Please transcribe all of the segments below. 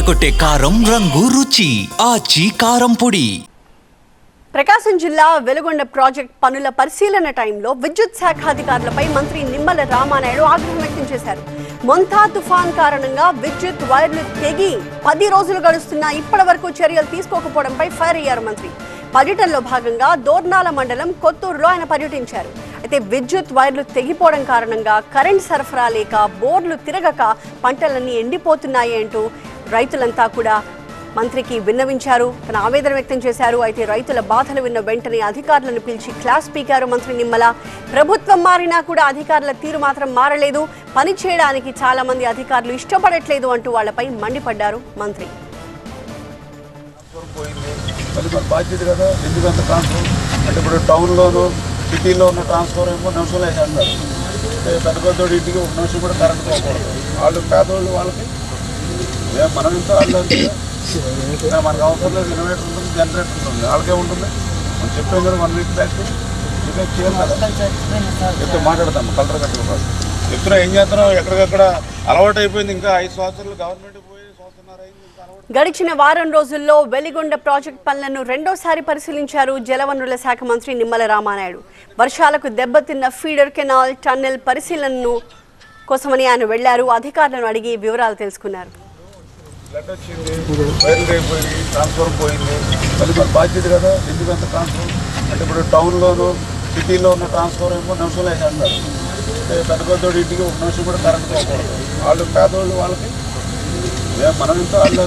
అదరగొట్టే కారం రంగు రుచి ఆచి కారం పొడి. ప్రకాశం జిల్లా వెలుగొండ ప్రాజెక్ట్ పనుల పరిశీలన టైంలో విద్యుత్ శాఖ అధికారులపై మంత్రి నిమ్మల రామానాయుడు ఆగ్రహం వ్యక్తం చేశారు. మొంతా తుఫాన్ కారణంగా విద్యుత్ వైర్లు తెగి పది రోజులు గడుస్తున్నా ఇప్పటి వరకు చర్యలు తీసుకోకపోవడంపై ఫైర్ అయ్యారు మంత్రి. పర్యటనలో భాగంగా దోర్నాల మండలం కొత్తూరులో ఆయన పర్యటించారు. అయితే విద్యుత్ వైర్లు తెగిపోవడం కారణంగా కరెంట్ సరఫరా లేక బోర్లు తిరగక పంటలన్నీ ఎండిపోతున్నాయి అంటూ రైతులంతా కూడా మంత్రికి విన్నవించారు తన ఆవేదన వ్యక్తం చేశారు. అయితే రైతుల బాధలు విన్న వెంటనే అధికారులను పిలిచి క్లాస్ పీకారు మంత్రి నిమ్మల. ప్రభుత్వం మారినా కూడా అధికారుల తీరు మాత్రం మారలేదు. పని చేయడానికి చాలా మంది అధికారులు ఇష్టపడట్లేదు అంటూ వాళ్ళపై మండిపడ్డారు మంత్రి. బాధ్యత కదా? ట్రాన్స్ఫర్ అంటే ఇప్పుడు సిటీలో ఉన్న ట్రాన్స్ఫర్ ఏమో నిమిషంలో వేసేస్తారు పెద్ద పెద్దోడి ఇంటికి ఒక నిమిషం కూడా కరెంట్ పోకూడదు. వాళ్ళు పేదోళ్ళు వాళ్ళకి మనం ఇంత మనకు అవసరం లేదు ఇన్వర్టర్ ఉంటుంది జనరేటర్ ఉంటుంది వాళ్ళకే ఉంటుంది. మనం చెప్పాం కదా వన్ వీక్ బ్యాక్ ఇదే చేయాలి మాట్లాడతాం కలర్ కట్టుకోవాలి చెప్తున్నా ఏం చేస్తున్నాం ఎక్కడికక్కడ అలవాటు అయిపోయింది ఇంకా ఐదు సంవత్సరాలు గవర్నమెంట్ గడిచిన వారం రోజుల్లో వెలిగొండ ప్రాజెక్ట్ పనులను రెండోసారి పరిశీలించారు జలవనరుల శాఖ మంత్రి నిమ్మల రామానాయుడు. వర్షాలకు దెబ్బతిన్న ఫీడర్ కెనాల్ టన్నెల్ పరిశీలనను కోసమని ఆయన వెళ్ళారు. అధికారులను అడిగి వివరాలు తెలుసుకున్నారు. బ్లడ్ వచ్చింది వైర్లు అయిపోయింది ట్రాన్స్ఫర్ పోయింది. మళ్ళీ మన బాధ్యత కదా ఎందుకు అంత ట్రాన్స్ఫర్ అంటే ఇప్పుడు టౌన్లోను సిటీలో ఉన్న ట్రాన్స్ఫర్ ఏమో నిమిషంలో వేసేస్తారు అంటే పెద్ద పెద్దోడి ఇంటికి ఒక నిమిషం కూడా కరెంట్ పోకూడదు. వాళ్ళు పేదోళ్ళు వాళ్ళకి మనం ఇంత వాళ్ళు.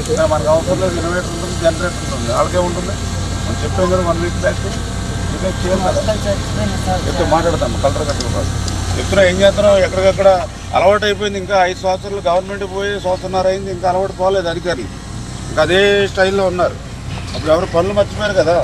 ఇంకా మనకు అవసరం లేదు ఇన్వర్టర్ ఉంటుంది జనరేటర్ ఉంటుంది. వాళ్ళకే ఉంటుంది. మనం చెప్పాం కదా వన్ వీక్ బ్యాక్ ఇదే చేయాలి కదా. చెప్తే మాట్లాడతాం కలర్ కట్టుకోవాలి చెప్తున్నా ఏం చేస్తున్నాం ఎక్కడికక్కడ అలవాటు అయిపోయింది. ఇంకా ఐదు సంవత్సరాలు గవర్నమెంట్ పోయి సంవత్సరన్నర అయింది. ఇంకా అలవాటు పోలేదు అధికారులు. ఇంకా అదే స్టైల్లో ఉన్నారు. అప్పుడు ఎవరు పనులు మర్చిపోయారు కదా.